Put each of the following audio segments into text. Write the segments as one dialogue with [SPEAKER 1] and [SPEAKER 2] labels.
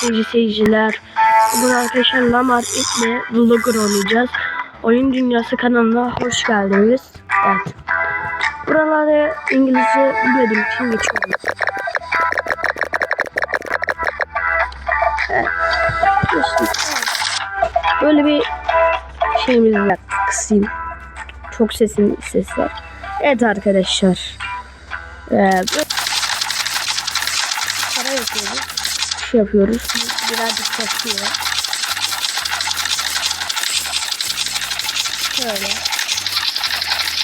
[SPEAKER 1] seyirciler. Bugün arkadaşlar Lamar ile Vlogger oynayacağız. Oyun Dünyası kanalına hoş geldiniz. Evet. Buraları İngilizce bilmediğim için geçiyorum. Evet. Böyle bir şeyimiz var. Kısayım. Çok sesim ses var. Evet arkadaşlar. Ee, para yapıyoruz. Şey yapıyoruz. Birazcık kasıyor. Şöyle.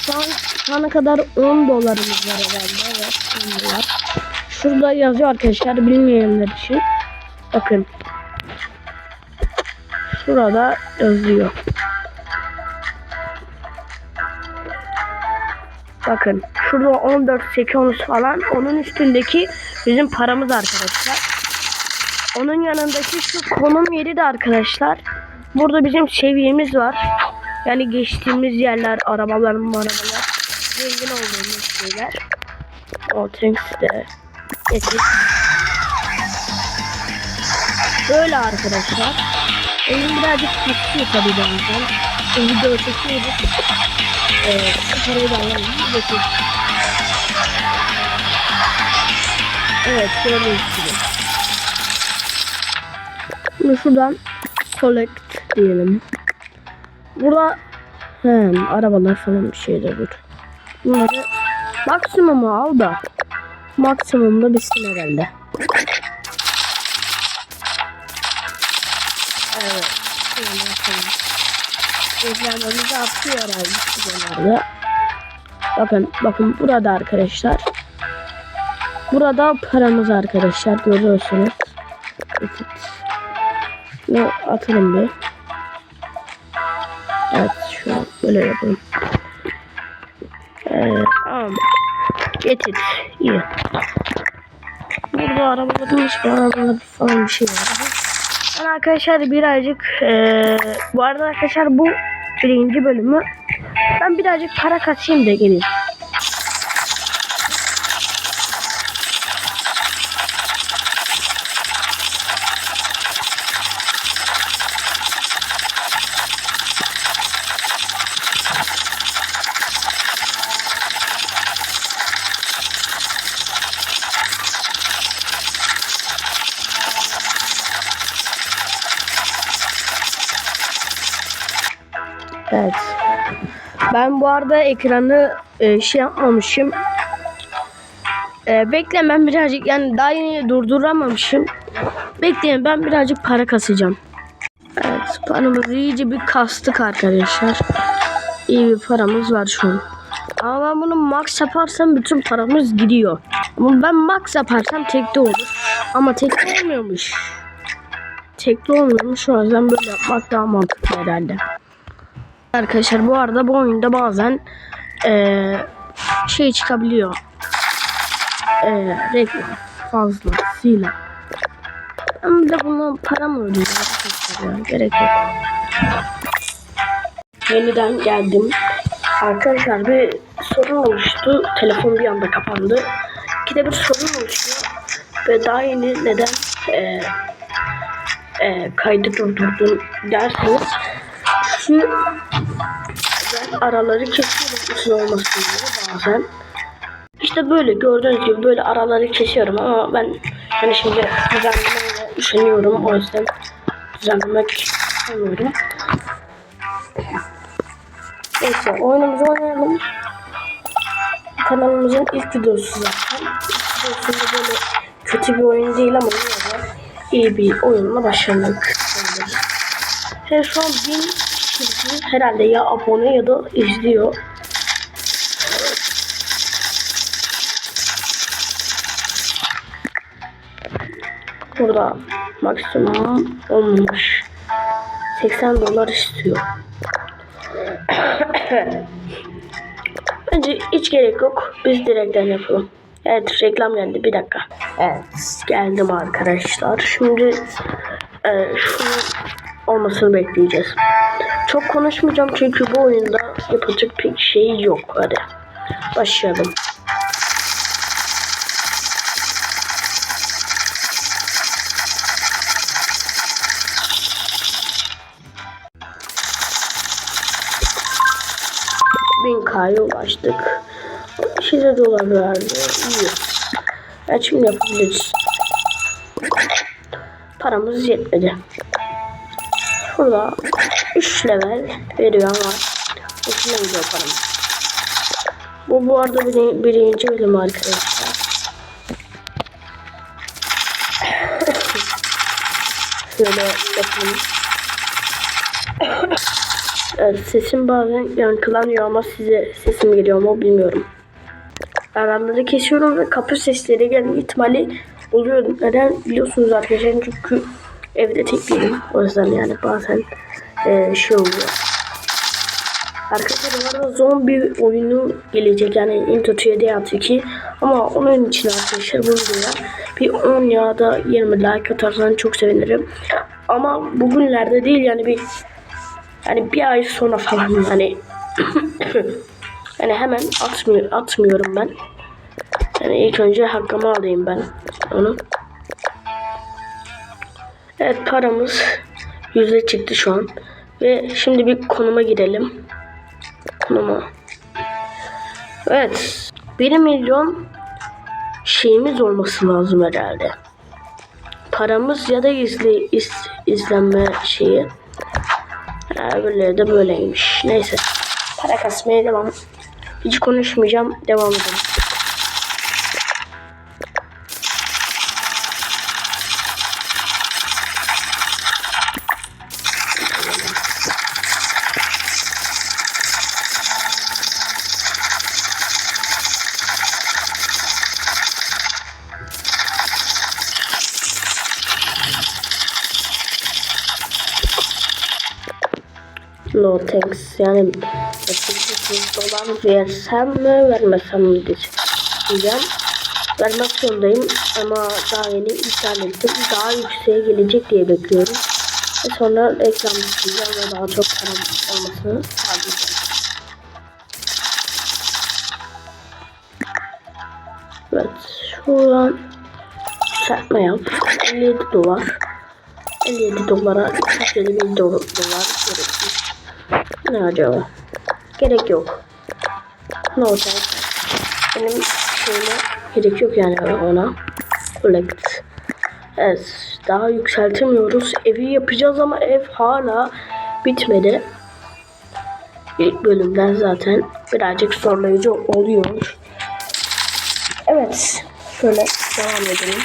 [SPEAKER 1] Şu an şu ana kadar 10 dolarımız var herhalde. Evet 10 dolar. Şurada yazıyor arkadaşlar bilmeyenler için. Bakın. Şurada yazıyor. Bakın şurada 14 8 falan onun üstündeki bizim paramız arkadaşlar. Onun yanındaki şu konum yeri de arkadaşlar. Burada bizim seviyemiz var. Yani geçtiğimiz yerler, arabalar, arabalar. Zengin olduğumuz şeyler. O thanks de. Getir. Böyle arkadaşlar. Elim birazcık kasıyor tabii bazen. Bu video çekiyoruz. Ee, kamerayı da alalım. Evet, gördüğünüz gibi. Şimdi şuradan collect diyelim. Burada he, arabalar falan bir şeyler dur. Bunları maksimumu al da maksimumda bitsin herhalde. Evet. Ekranlarımızı atıyor herhalde. Bakın bakın burada arkadaşlar. Burada paramız arkadaşlar görüyorsunuz. Ve atalım bir. Evet şu an böyle yapalım. Ee, tamam. Getir. İyi. Burada arabaların hiçbir arabalar falan bir şey var. Ben arkadaşlar birazcık ee, bu arada arkadaşlar bu birinci bölümü ben birazcık para kasayım da geleyim. Evet. Ben bu arada ekranı e, şey yapmamışım. E, beklemem birazcık yani daha yeni durduramamışım. Bekleyin ben birazcık para kasacağım. Evet paramızı iyice bir kastık arkadaşlar. İyi bir paramız var şu an. Ama ben bunu max yaparsam bütün paramız gidiyor. Ama ben max yaparsam tekte olur. Ama tekte olmuyormuş. Tekte olmuyormuş o yüzden böyle yapmak daha mantıklı herhalde. Arkadaşlar bu arada bu oyunda bazen eee, şey çıkabiliyor. Eee reklam fazlasıyla. Ama bir de buna para mı ya? Gerek yok. Yeniden geldim. Arkadaşlar bir sorun oluştu. Telefon bir anda kapandı. İkide bir sorun oluşuyor. Ve daha yeni neden eee eee kaydı durdurdum derseniz şu araları kesiyorum uzun olmasın diye bazen. İşte böyle gördüğünüz gibi böyle araları kesiyorum ama ben hani şimdi düzenlemeye düşünüyorum o yüzden düzenlemek istemiyorum. Neyse oyunumuzu oynayalım. Kanalımızın ilk videosu zaten. İlk videosunda böyle kötü bir oyun değil ama yine de iyi bir oyunla başladık. Her şu an 1000 Herhalde ya abone ya da izliyor. Burada maksimum olmuş. 80 dolar istiyor. Bence hiç gerek yok. Biz direkten yapalım. Evet reklam geldi. Bir dakika. Evet geldim arkadaşlar. Şimdi e, şunu olmasını bekleyeceğiz. Çok konuşmayacağım çünkü bu oyunda yapacak pek şey yok. Hadi başlayalım. Bin kaya ulaştık. Şeyde dolar verdi. İyi. Açım yapabiliriz. Paramız yetmedi. Şurada 3 level veriyor ama hoşuna gidiyor param. Bu bu arada bir, birinci bölüm arkadaşlar. Şöyle yapalım. Sesim bazen yankılanıyor ama size sesim geliyor mu bilmiyorum. Araları kesiyorum ve kapı sesleri gelme ihtimali oluyor. Neden biliyorsunuz arkadaşlar çünkü evde tek değilim. O yüzden yani bazen e, şey oluyor. Arkadaşlar bu arada zombi oyunu gelecek yani Into 3D Artı 2 ama onun için arkadaşlar bu videoya bir 10 ya da 20 like atarsan çok sevinirim. Ama bugünlerde değil yani bir yani bir ay sonra falan yani yani hemen atmıyor, atmıyorum ben. Yani ilk önce hakkımı alayım ben onu. Evet paramız yüzde çıktı şu an. Ve şimdi bir konuma girelim. Konuma. Evet. 1 milyon şeyimiz olması lazım herhalde. Paramız ya da izli, iz, izlenme şeyi. Ha, böyle de böyleymiş. Neyse. Para kasmaya devam. Hiç konuşmayacağım. Devam edelim. No thanks. Yani 800 dolar versem mi vermesem mi diyeceğim. Vermek zorundayım ama daha yeni iptal. Daha yükseğe gelecek diye bekliyorum. Ve sonra reklam isteyeceğim ve daha çok param olmasını sağlayacağım. Evet. Şuradan yükseltme yap. 57 dolar. 57 dolara 350 dolar gerekmiş. Ne acaba? Gerek yok. Ne olacak? Benim şeyime gerek yok yani ona. Collect. Evet. Daha yükseltemiyoruz. Evi yapacağız ama ev hala bitmedi. İlk bölümden zaten birazcık zorlayıcı oluyor. Evet. Şöyle devam edelim.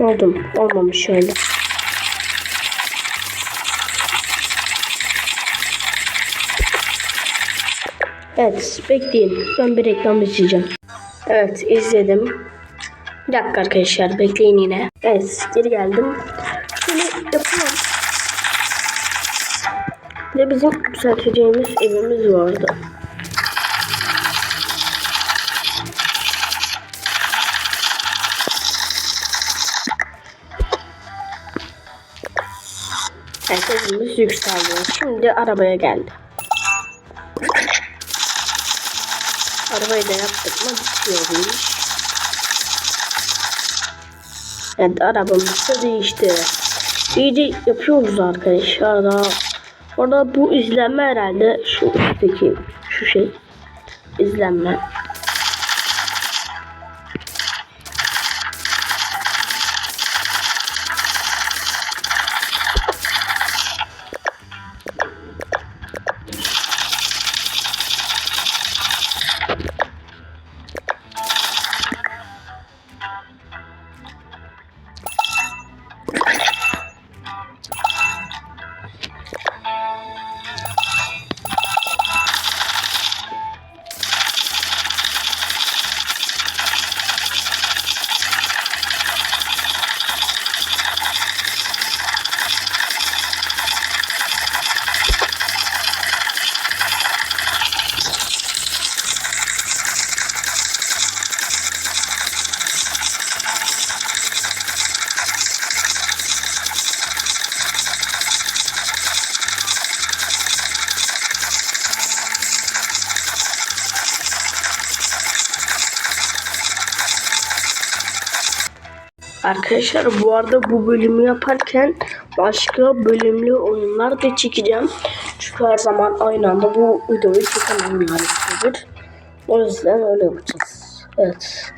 [SPEAKER 1] Oldum. Olmamış şöyle. Evet. Bekleyin. Ben bir reklam izleyeceğim. Evet. izledim. Bir dakika arkadaşlar. Bekleyin yine. Evet. Geri geldim. Şöyle yapıyorum. Bir de bizim yükselteceğimiz evimiz vardı. Evet evimiz yükseldi. Şimdi arabaya geldi. Arabayı da yaptık mı bitiyor. Evet arabamız da değişti. İyice yapıyoruz arkadaşlar daha. Orada bu izlenme herhalde şu üstteki şu şey izlenme. Arkadaşlar bu arada bu bölümü yaparken başka bölümlü oyunlar da çekeceğim. Çünkü her zaman aynı anda bu videoyu çekemem yani. O yüzden öyle yapacağız. Evet.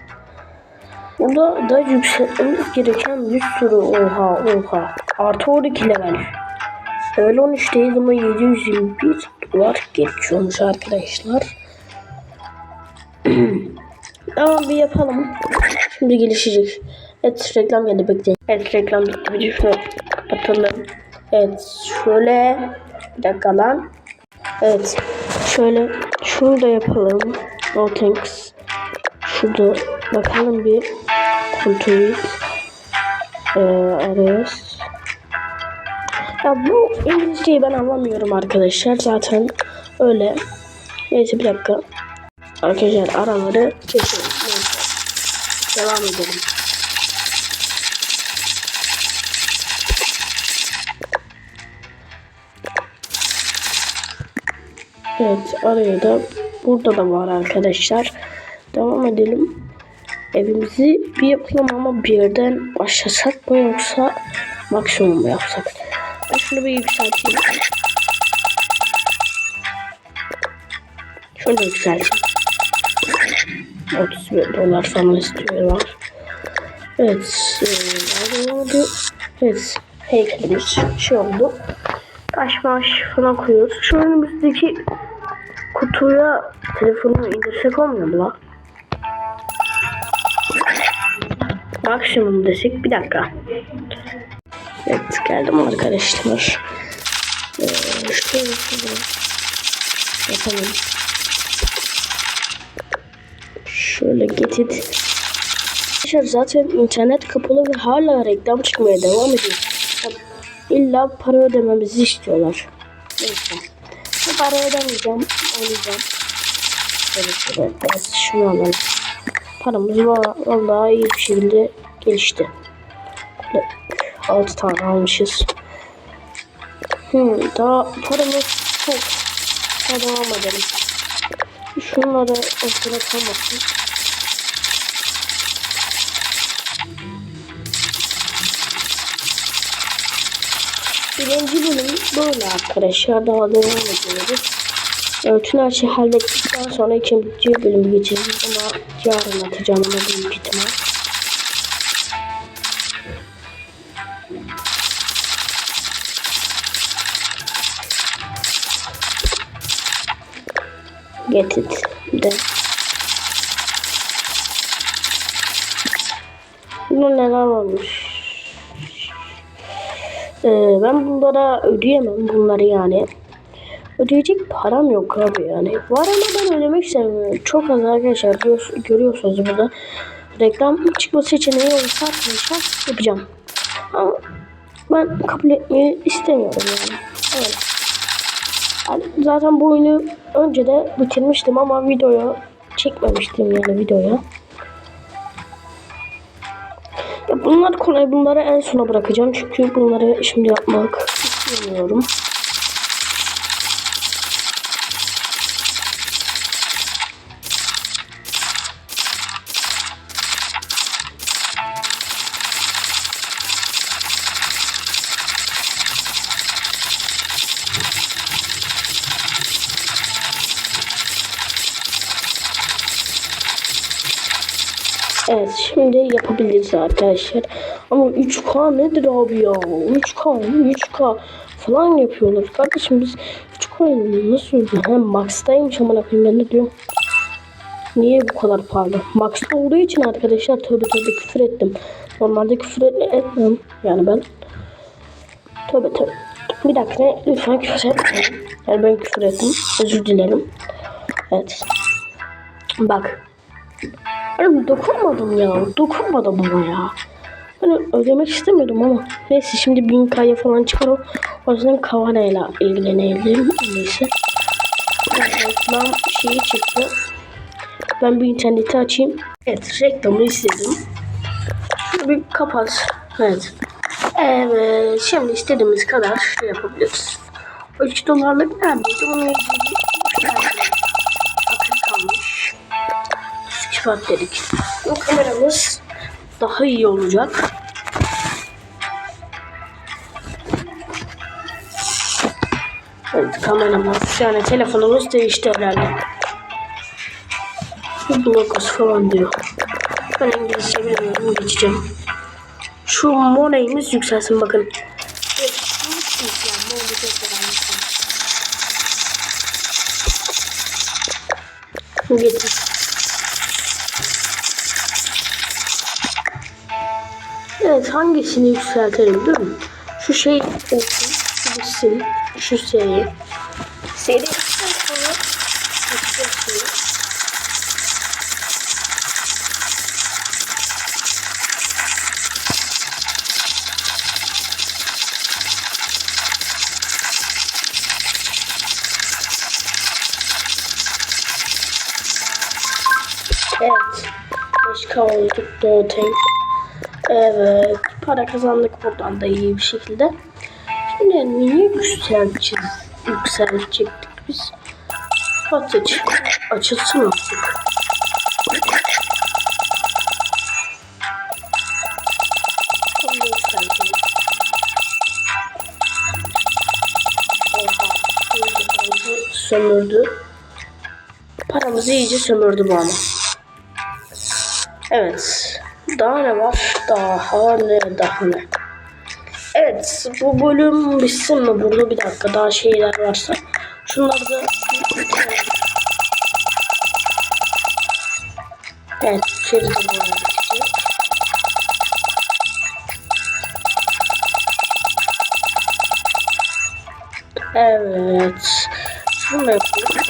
[SPEAKER 1] Burada da yükseltmemiz gereken bir sürü oha oha. Artı 12 level. Level 13 değil ama 721 dolar geçiyormuş arkadaşlar. Tamam bir yapalım. Şimdi gelişecek. Evet reklam geldi bekleyin. Evet reklam bitti. Bir şunu kapatalım. Evet şöyle bir dakika lan. Evet şöyle şunu da yapalım. No thanks. Şurada bakalım bir kontrol. Ee, arayız. Ya bu İngilizceyi ben anlamıyorum arkadaşlar. Zaten öyle. Neyse bir dakika. Arkadaşlar araları geçelim. Devam edelim. Evet araya da burada da var arkadaşlar. Devam edelim. Evimizi bir yapalım ama bir yerden başlasak mı yoksa maksimum mu yapsak? Ben şunu bir yükselteyim. Şunu da yükselteyim. 31 dolar falan istiyorlar. Evet. E? Evet. Heykelimiz şey oldu. Taş maş falan koyuyoruz. Şu önümüzdeki kutuya telefonu indirsek olmuyor mu lan? Maksimum desek bir dakika. Evet geldim arkadaşlar. Ee, şöyle şöyle yapalım. Şöyle getit. Arkadaşlar zaten internet kapalı ve hala reklam çıkmaya devam ediyor. İlla para ödememizi istiyorlar. Neyse. Bu para ödemeyeceğim. Oynayacağım. Şöyle şöyle. Evet şunu alalım. Paramız va- vallahi iyi bir şekilde gelişti. 6 tane almışız. Hmm, daha paramız çok. Daha devam edelim. Şunları ortada Birinci bölüm böyle arkadaşlar. Daha devam ediyoruz. Bütün her şeyi hallettikten sonra ikinci bölümü geçeceğiz ama yarın atacağım ona büyük ihtimal. Get it. De. Burada neler varmış? Ee, ben bunlara ödeyemem bunları yani. Ödeyecek param yok abi yani. Var ama ben ödemek istemiyorum. Çok az arkadaşlar gör, görüyorsunuz burada. Reklam çıkma seçeneği olsa arkadaşlar yapacağım. Ama ben kabul etmeyi istemiyorum yani. Evet. Yani zaten bu oyunu önce de bitirmiştim ama videoya çekmemiştim yani videoya. Ya bunlar kolay. Bunları en sona bırakacağım. Çünkü bunları şimdi yapmak istemiyorum. Evet şimdi yapabiliriz arkadaşlar. Ama 3K nedir abi ya? 3K 3K falan yapıyorlar. Kardeşim biz 3K nasıl? Hem Max'taymış koyayım ben ne diyorum. Niye bu kadar pahalı? Max'ta olduğu için arkadaşlar tövbe tövbe küfür ettim. Normalde küfür et- etmem. Yani ben tövbe tövbe. Bir dakika lütfen küfür etmeyin. Yani ben küfür ettim. Özür dilerim. Evet. Bak. Oğlum dokunmadım ya. Dokunmadım bana ya. Ben ödemek istemiyordum ama. Neyse şimdi bin kaya falan çıkar o. O yüzden kavanayla ilgilenelim. Neyse. Reklam şeyi çıktı. Ben bir interneti açayım. Evet reklamı istedim. Bir kapat. Evet. Evet. Şimdi istediğimiz kadar şey yapabiliriz. O 3 dolarlık neredeydi? Bunun ilgili çıkart dedik. Bu kameramız daha iyi olacak. Evet kameramız yani telefonumuz değişti herhalde. Bu blokos falan diyor. Ben İngilizce bilmiyorum geçeceğim. Şu moneyimiz yükselsin bakın. Evet hangisini yükseltelim değil mi? Şu şey olsun. Şu bitsin. Şu seri. Seri bitsin sonra şimdi. Evet. 5K olduk Doğu Tank. Para kazandık buradan da iyi bir şekilde. Şimdi niye yükselteceğiz? Yükseltecektik biz. Aç Açılsın artık. Sömürdü. Paramızı iyice sömürdü bu ama. Evet. Daha ne var? Daha ne? Daha ne? Evet. Bu bölüm bitsin mi? Burada bir dakika daha şeyler varsa. Şunları da Evet. İçeri de. Evet. Şunu yapalım.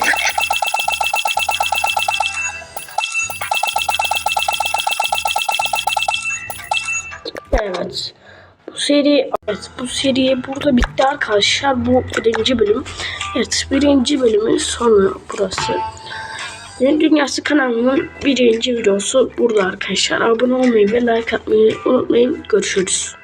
[SPEAKER 1] Evet. Bu seri evet bu seri burada bitti arkadaşlar. Bu birinci bölüm. Evet birinci bölümün sonu burası. Yeni Dünyası kanalının birinci videosu burada arkadaşlar. Abone olmayı ve like atmayı unutmayın. Görüşürüz.